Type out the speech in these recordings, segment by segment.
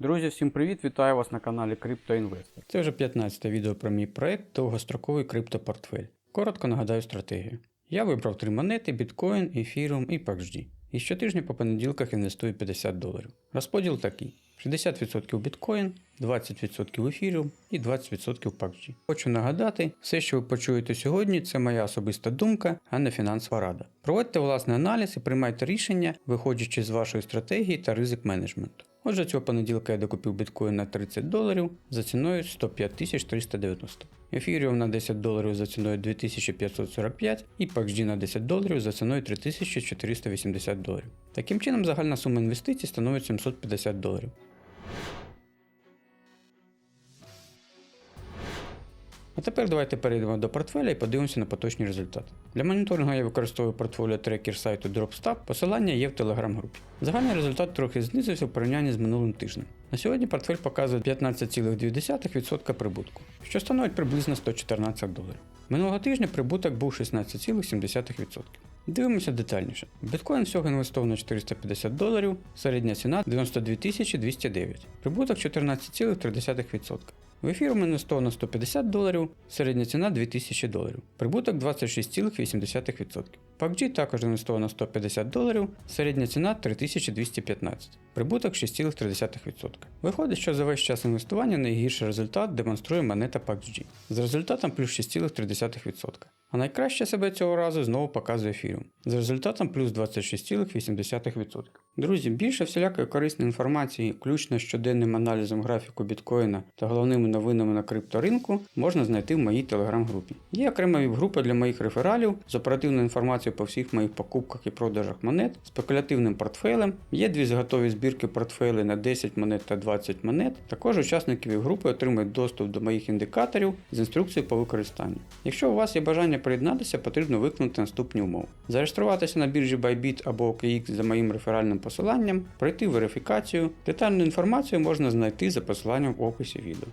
Друзі, всім привіт! Вітаю вас на каналі CryptoInvestor. Це вже 15 відео про мій проект довгостроковий криптопортфель. Коротко нагадаю стратегію. Я вибрав три монети: Bitcoin, Ethereum і PAXG. І щотижня по понеділках інвестую 50 доларів. Розподіл такий: 60% Bitcoin, 20% Ethereum і 20% PAXG. Хочу нагадати, все, що ви почуєте сьогодні, це моя особиста думка, а не фінансова рада. Проводьте власний аналіз і приймайте рішення, виходячи з вашої стратегії та ризик менеджменту. Отже, цього понеділка я докупив біткоін на 30 доларів за ціною 105 390. Ефіріум на 10 доларів за ціною 2545 і PAXG на 10 доларів за ціною 3480 доларів. Таким чином, загальна сума інвестицій становить 750 доларів. А тепер давайте перейдемо до портфеля і подивимося на поточні результати. Для моніторингу я використовую портфоліо трекер сайту DropStab, посилання є в телеграм-групі. Загальний результат трохи знизився в порівнянні з минулим тижнем. На сьогодні портфель показує 15,2% прибутку, що становить приблизно 114 доларів. Минулого тижня прибуток був 16,7%. Дивимося детальніше. Біткоін всього інвестовано 450 доларів, середня ціна 92 209, прибуток 14,3%. В ефіру інвестовано 150 доларів, середня ціна 2000 доларів, прибуток 26,8%. PUBG також інвестовано 150 доларів, середня ціна 3215, прибуток 6,3%. Виходить, що за весь час інвестування найгірший результат демонструє монета PUBG з результатом плюс 6,3%. А найкраще себе цього разу знову показує Ethereum з результатом плюс 26,8%. Друзі, більше всілякої корисної інформації, включно з щоденним аналізом графіку біткоїна та головними новинами на крипторинку, можна знайти в моїй телеграм-групі. Є окрема віп-група для моїх рефералів з оперативною інформацією по всіх моїх покупках і продажах монет, спекулятивним портфелем. Є дві зготові збірки портфелей на 10 монет та 20 монет. Також учасники віп-групи отримують доступ до моїх індикаторів з інструкцією по використанню. Якщо у вас є бажання приєднатися, потрібно виконати наступні умови. Зареєструватися на біржі Bybit або OKX за моїм реферальним посиланням, пройти верифікацію. Детальну інформацію можна знайти за посиланням в описі відео.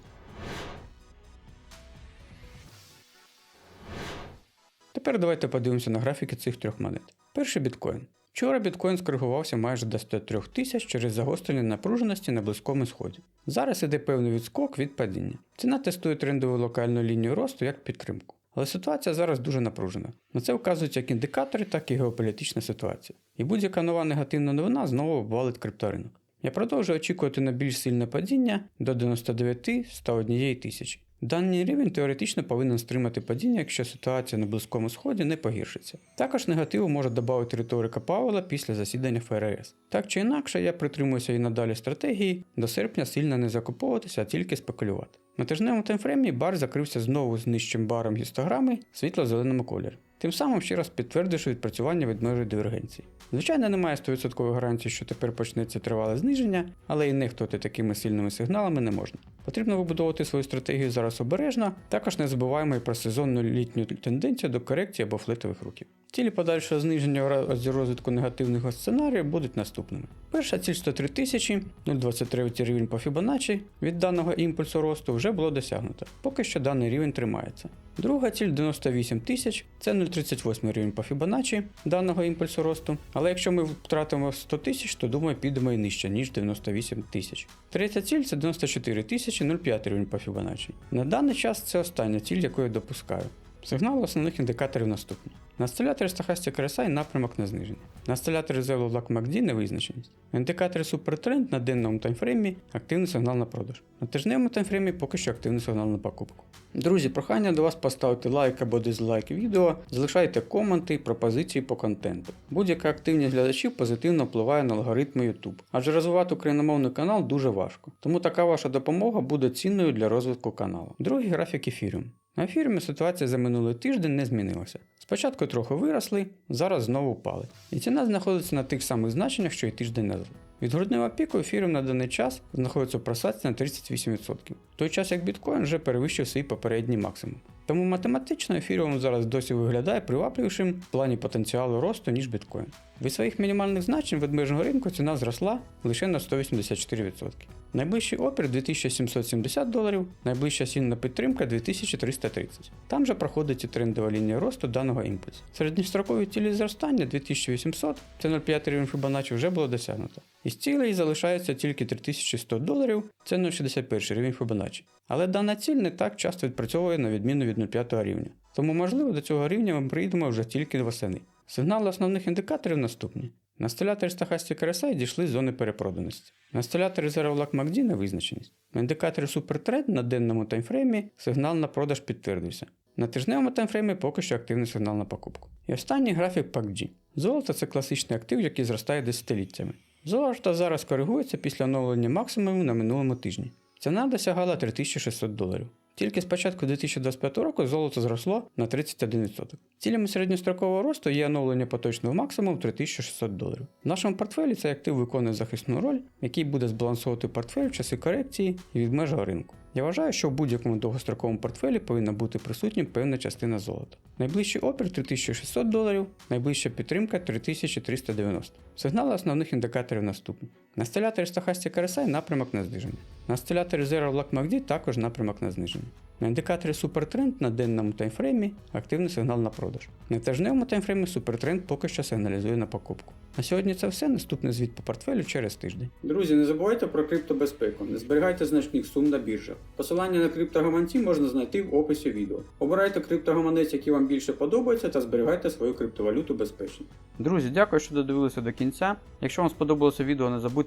Тепер давайте подивимося на графіки цих трьох монет. Перший біткоін. Вчора біткоін скоригувався майже до 103 тисяч через загострення напруженості на Близькому Сході. Зараз іде певний відскок від падіння. Ціна тестує трендову локальну лінію росту як підтримку. Але ситуація зараз дуже напружена. На це вказують як індикатори, так і геополітична ситуація. І будь-яка нова негативна новина знову обвалить крипторинок. Я продовжую очікувати на більш сильне падіння до 99-101 тисячі. Даний рівень теоретично повинен стримати падіння, якщо ситуація на Близькому Сході не погіршиться. Також негативу може додати риторика Павла після засідання ФРС. Так чи інакше, я притримуюся і надалі стратегії до серпня сильно не закуповуватися, а тільки спекулювати. На тижневому таймфреймі бар закрився знову з нижчим баром гістограми світло-зеленому кольорі. Тим самим ще раз підтвердивши відпрацювання відножої дивергенції. Звичайно, немає 100% гарантії, що тепер почнеться тривале зниження, але і нехтувати такими сильними сигналами не можна. Потрібно вибудовувати свою стратегію зараз обережно, також не забуваємо і про сезонну літню тенденцію до корекції або флетових рухів. Цілі подальшого зниження разі розвитку негативного сценарію будуть наступними. Перша ціль 103 тисячі, 0,23 рівень по Fibonacci від даного імпульсу росту вже було досягнуто. Поки що даний рівень тримається. Друга ціль 98 тисяч, це 0,38 рівень по Fibonacci даного імпульсу росту. Але якщо ми втратимо 100 тисяч, то думаю підемо і нижче, ніж 98 тисяч. Третя ціль це 94 тисячі 0,5 рівень по Fibonacci. На даний час це остання ціль, яку я допускаю. Сигнали основних індикаторів наступні. На осциляторі Stochastic RSI напрямок на зниження. На осциляторі Zelo Black MACD невизначеність. На індикаторі Supertrend на денному таймфреймі активний сигнал на продаж. На тижневому таймфреймі поки що активний сигнал на покупку. Друзі, прохання до вас поставити лайк або дизлайк відео, залишайте коменти, і пропозиції по контенту. Будь-яка активність глядачів позитивно впливає на алгоритми YouTube, адже розвивати україномовний канал дуже важко. Тому така ваша допомога буде цінною для розвитку каналу. Другий графік ефіріум. На фірмі ситуація за минулий тиждень не змінилася. Спочатку трохи виросли, зараз знову впали. І ціна знаходиться на тих самих значеннях, що й тиждень назад. Від грудневого піку ефіріум на даний час знаходиться в просадці на 38%, в той час як біткоін вже перевищив свій попередній максимум. Тому математично ефіріум зараз досі виглядає привабливішим в плані потенціалу росту, ніж біткоін. Від своїх мінімальних значень ведмежного ринку ціна зросла лише на 184%. Найближчий опір 2770 доларів, найближча цінна підтримка 2330. Там же проходить і трендова лінія росту даного імпульсу. Середньострокові цілі зростання 2800, це 0,5 рівень Fibonacci вже було досягнуто. Із цілей залишається тільки 3100 доларів, це 0,61 рівень Fibonacci. Але дана ціль не так часто відпрацьовує на відміну від 0,5 рівня. Тому можливо до цього рівня ми прийдемо вже тільки восени. Сигнали основних індикаторів наступні. На столятори Stochastic RSI дійшли з зони перепроданості. На столятори Zero Luck MACD на визначеність. На індикаторі Supertrend на денному таймфреймі сигнал на продаж підтвердився. На тижневому таймфреймі поки що активний сигнал на покупку. І останній графік PACG. Золото це класичний актив, який зростає десятиліттями. Золото зараз коригується після оновлення максимуму на минулому тижні. Ціна досягала 3600 доларів. Тільки з початку 2025 року золото зросло на 31%. Цілями середньострокового росту є оновлення поточного максимуму 3600 доларів. В нашому портфелі цей актив виконує захисну роль, який буде збалансувати портфель в часи корекції і від межа ринку. Я вважаю, що в будь-якому довгостроковому портфелі повинна бути присутня певна частина золота. Найближчий опір 3600 доларів, найближча підтримка 3390. Сигнали основних індикаторів наступні. На стиляторі Stochastic RSI напрямок на зниження. На стиляторі Zero Black MACD також напрямок на зниження. На індикаторі Supertrend на денному таймфреймі активний сигнал на продаж. На тижневому таймфреймі Supertrend поки що сигналізує на покупку. На сьогодні це все. Наступний звіт по портфелю через тиждень. Друзі, не забувайте про криптобезпеку, не зберігайте значних сум на біржах. Посилання на криптогаманці можна знайти в описі відео. Обирайте криптогаманець, який вам більше подобається, та зберігайте свою криптовалюту безпечно. Друзі, дякую, що додивилися до кінця. Якщо вам сподобалося відео, не забудьте